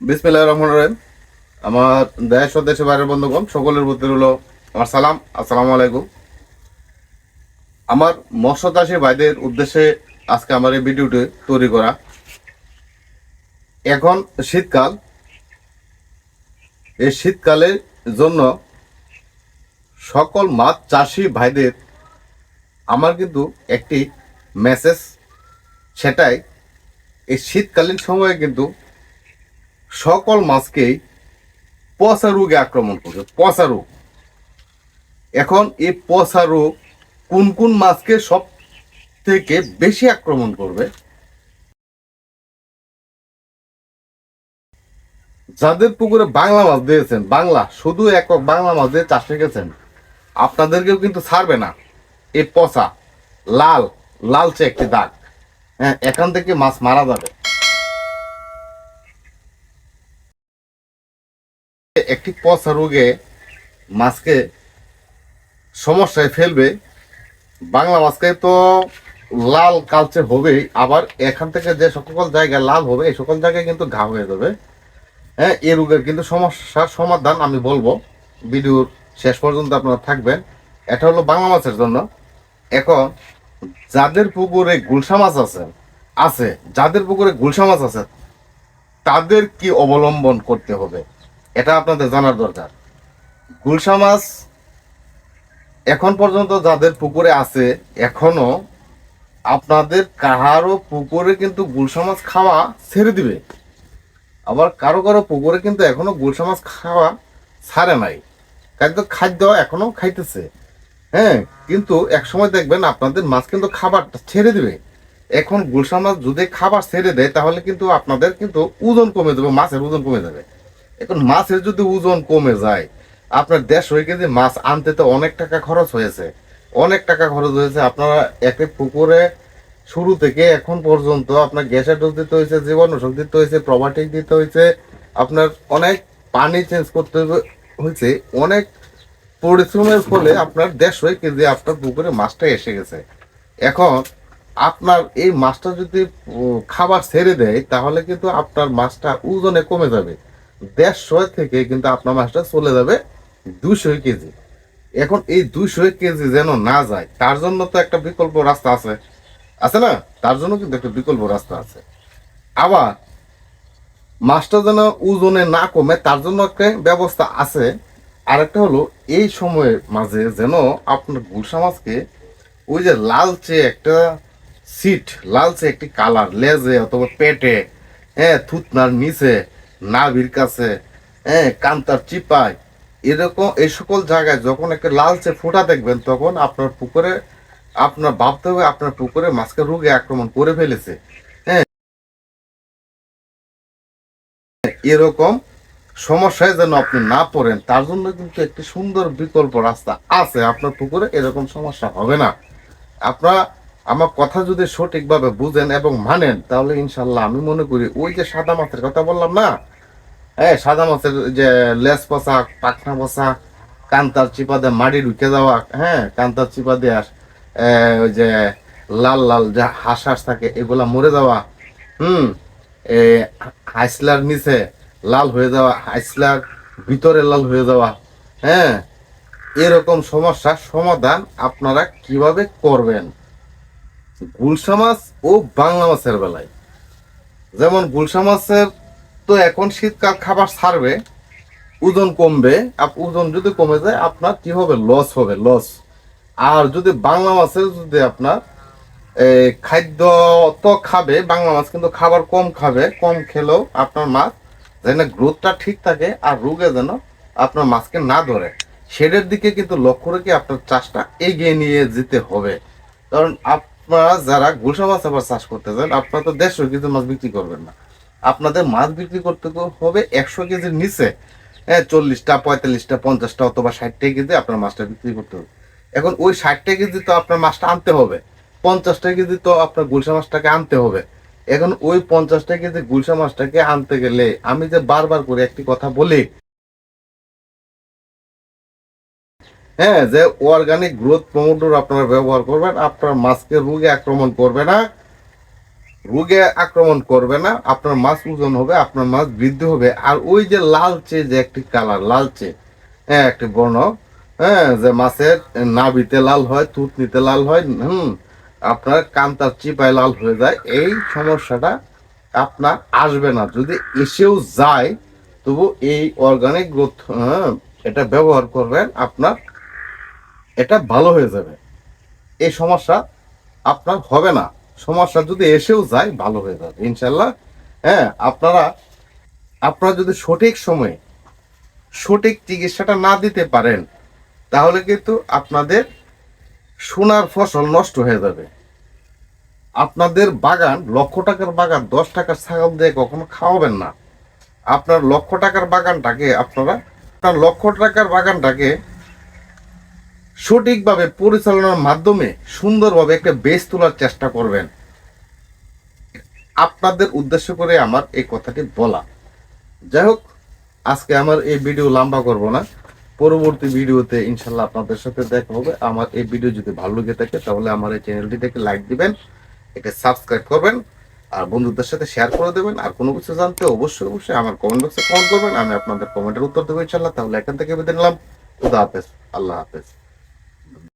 বিসমিল্লাহ রহমান রহিম। আমার দেশ ও দেশের বাইরের বন্ধুগণ, সকলের প্রতি হলো আমার সালাম, আসসালামু আলাইকুম। আমার মৎস্য চাষী ভাইদের উদ্দেশ্যে আজকে আমার এই ভিডিওটি তৈরি করা। এখন শীতকাল। এই শীতকালের জন্য সকল মাছ চাষি ভাইদের আমার কিন্তু একটি মেসেজ সেটাই, এই শীতকালীন সময়ে কিন্তু সকল মাছকেই পচা রোগে আক্রমণ করবে, পচা রোগ। এখন এই পচা রোগ কোন কোন মাছকে সব থেকে বেশি আক্রমণ করবে? যাদের পুকুরে বাংলা মাছ দিয়েছেন, বাংলা, শুধু একক বাংলা মাছ দিয়ে চাষ রেখেছেন আপনাদেরকেও কিন্তু ছাড়বে না। এই পচা, লাল, লালচে একটি দাগ। হ্যাঁ এখান থেকে মাছ মারা যাবে। একটি পচা রোগে মাছকে সমস্যায় ফেলবে। বাংলা মাছকে তো লাল কালচে হবেই, আবার এখান থেকে যে সকল জায়গায় লাল হবে, এই সকল জায়গায় কিন্তু ঘা হয়ে যাবে। হ্যাঁ এই রোগের কিন্তু সমস্যার সমাধান আমি বলব। ভিডিওর শেষ পর্যন্ত আপনারা থাকবেন। এটা হলো বাংলা মাছের জন্য। এখন, যাদের পুকুরে গুলশা মাছ আছে আছে, যাদের পুকুরে গুলশা মাছ আছে, তাদের কি অবলম্বন করতে হবে? এটা আপনাদের জানার দরকার। গুলশা মাছ এখন পর্যন্ত যাদের পুকুরে আছে, এখনও আপনাদের কাহারও পুকুরে কিন্তু গুলশা মাছ খাওয়া ছেড়ে দিবে। আবার কারও কারও পুকুরে কিন্তু এখনও গুলশা মাছ খাওয়া ছাড়ে নাই। কিন্তু খাদ্য এখনও খাইতেছে। হ্যাঁ কিন্তু এক সময় দেখবেন আপনাদের মাছ কিন্তু খাবারটা ছেড়ে দিবে। এখন গুলশা মাছ যদি খাবার ছেড়ে দেয়, তাহলে কিন্তু আপনাদের কিন্তু ওজন কমে যাবে, মাছের ওজন কমে যাবে। এখন মাছের যদি ওজন কমে যায়, আপনার দেড়শো কেজি মাছ আনতে তো অনেক টাকা খরচ হয়েছে। অনেক টাকা খরচ হয়েছে। আপনারা একটা পুকুরে শুরু থেকে এখন পর্যন্ত আপনার গ্যাসের ডোজ দিতে হয়েছে জীবাণুষক দিতে হয়েছে প্রবাটিক দিতে হয়েছে, আপনার অনেক পানি চেঞ্জ করতে হয়েছে অনেক পরিশ্রমের ফলে আপনার দেড়শো কেজি আপনার পুকুরে মাছটা এসে গেছে। এখন আপনার এই মাছটা যদি খাবার ছেড়ে দেয়, তাহলে কিন্তু আপনার মাছটা ওজনে কমে যাবে। দেড়শো থেকে কিন্তু আপনার মাছটা চলে যাবে দুশো কেজি। এখন এই দুশো কেজি যেন না যায়, তার জন্য তো একটা বিকল্প রাস্তা আছে। আছে না? তার জন্য কিন্তু একটা বিকল্প রাস্তা আছে। আবার মাছটা যেন ওজনে না কমে, তার জন্য একটা ব্যবস্থা আছে। আরেকটা হলো, এই সময়ের মাঝে যেন আপনার গুলশা মাছকে ওই যে লালচে একটা সিট লালচে একটি কালার লেজে অথবা পেটে হ্যাঁ থুতনার নিচে নাভির কাছে হ্যাঁ কান্তার চিপায়, এরকম এই সকল জায়গায় যখন একটা লালচে ফোঁটা দেখবেন, তখন আপনার পুকুরে, আপনার ভাবতে হবে আপনার পুকুরে মাছকে রোগে আক্রমণ করে ফেলেছে। হ্যাঁ এরকম সমস্যায় যেন আপনি না পড়েন, তার জন্য কিন্তু একটি সুন্দর বিকল্প রাস্তা আছে। আপনার পুকুরে এরকম সমস্যা হবে না। আপনারা আমার কথা যদি সঠিকভাবে বুঝেন এবং মানেন, তাহলে ইনশাল্লাহ আমি মনে করি ওই যে সাদা মাছের কথা বললাম না? হ্যাঁ সাদা মাছের যে লেস পচা, পাখনা পচা, কান্তার চিপা দিয়ে মাটি ঢুকে যাওয়া হ্যাঁ কান্তার চিপা দিয়ে ওই যে লাল লাল যে হাঁস হাঁস থাকে, এগুলা মরে যাওয়া, হুম, এ, হাইসলার নিচে লাল হয়ে যাওয়া, হাইসলার ভিতরে লাল হয়ে যাওয়া হ্যাঁ এরকম সমস্যার সমাধান আপনারা কীভাবে করবেন? গুলশা মাছ ও বাংলা মাছের বেলায়। যেমন গুলশা মাছের তো এখন শীতকাল খাবার ছাড়বে, ওজন কমবে, আপ- ওজন যদি কমে যায়, আপনার কি হবে? লস হবে লস আর যদি বাংলা মাছের যদি আপনার খাদ্য তো খাবে, বাংলা মাছ কিন্তু খাবার কম খাবে, কম খেলেও আপনার মাছ যেন গ্রোথটা ঠিক থাকে আর রোগে যেন আপনার মাছকে না ধরে। সেটার দিকে কিন্তু লক্ষ্য রেখে আপনার চাষটা এগিয়ে নিয়ে যেতে হবে। কারণ আপনারা যারা গুলশা মাছ আবার চাষ করতে চান আপনারা তো দেড়শো কেজি মাছ বিক্রি করবেন না। আপনাদের মাছ বিক্রি করতে হবে একশো কেজির নিচে। হ্যাঁ চল্লিশটা, পঁয়তাল্লিশটা, পঞ্চাশটা অথবা ষাটটা কেজি আপনার মাছটা বিক্রি করতে হবে। এখন ওই ষাটটা কেজি তো আপনার মাছটা আনতে হবে। পঞ্চাশটা কেজি তো আপনার গুলশা মাছটাকে আনতে হবে। এখন ওই পঞ্চাশটা কেজি গুলশা মাছটাকে আনতে গেলে আমি যে বারবার করে একটি কথা বলি হ্যাঁ যে অর্গানিক গ্রোথ প্রমোটর আপনারা ব্যবহার করবেন, আপনার মাছকে রোগে আক্রমণ করবে না। রোগে আক্রমণ করবে না, আপনার মাছ ওজন হবে, আপনার মাছ বৃদ্ধি হবে। আর ওই যে লালচে যে একটি কালার লালচে হ্যাঁ একটি বর্ণ হ্যাঁ যে মাছের নাবিতে লাল হয় তুতনিতে লাল হয়, হুম, আপনার কান্তার চিপায় লাল হয়ে যায়। এই সমস্যাটা আপনার আসবে না। যদি এসেও যায়, তবু এই অর্গানিক গ্রোথ এটা ব্যবহার করবেন আপনার এটা ভালো হয়ে যাবে। এই সমস্যা আপনার হবে না। সমস্যা যদি এসেও যায়, ভালো হয়ে যাবে। ইনশাল্লাহ হ্যাঁ আপনারা আপনারা যদি সঠিক সময়ে সঠিক চিকিৎসাটা না দিতে পারেন, তাহলে কিন্তু আপনাদের সোনার ফসল নষ্ট হয়ে যাবে। আপনাদের বাগান, লক্ষ টাকার বাগান, দশ টাকার ছাগল দিয়ে কখনো খাওয়াবেন না। আপনার লক্ষ টাকার বাগানটাকে আপনারা, আপনার লক্ষ টাকার বাগানটাকে সঠিকভাবে পরিচালনার মাধ্যমে সুন্দরভাবে একটা বেস তোলার চেষ্টা করবেন। আপনাদের উদ্দেশ্য করে আমার এই কথাটি বলা। যাই হোক, আজকে আমার এই ভিডিও লম্বা করব না। পরবর্তী ভিডিওতে ইনশাল্লাহ আপনাদের সাথে দেখা হবে। আমার এই ভিডিও যদি ভালো লেগে থাকে, তাহলে আমার এই চ্যানেলটি থেকে লাইক দিবেন এটা সাবস্ক্রাইব করবেন, আর বন্ধুদের সাথে শেয়ার করে দেবেন। আর কোনো কিছু জানতে অবশ্যই অবশ্যই আমার কমেন্ট বক্সে কমেন্ট করবেন। আমি আপনাদের কমেন্টের উত্তর দেবো ইনশাল্লাহ। তাহলে এখান থেকে বেঁধে নিলাম। খুদা হাফেজ। আল্লাহ হাফেজ।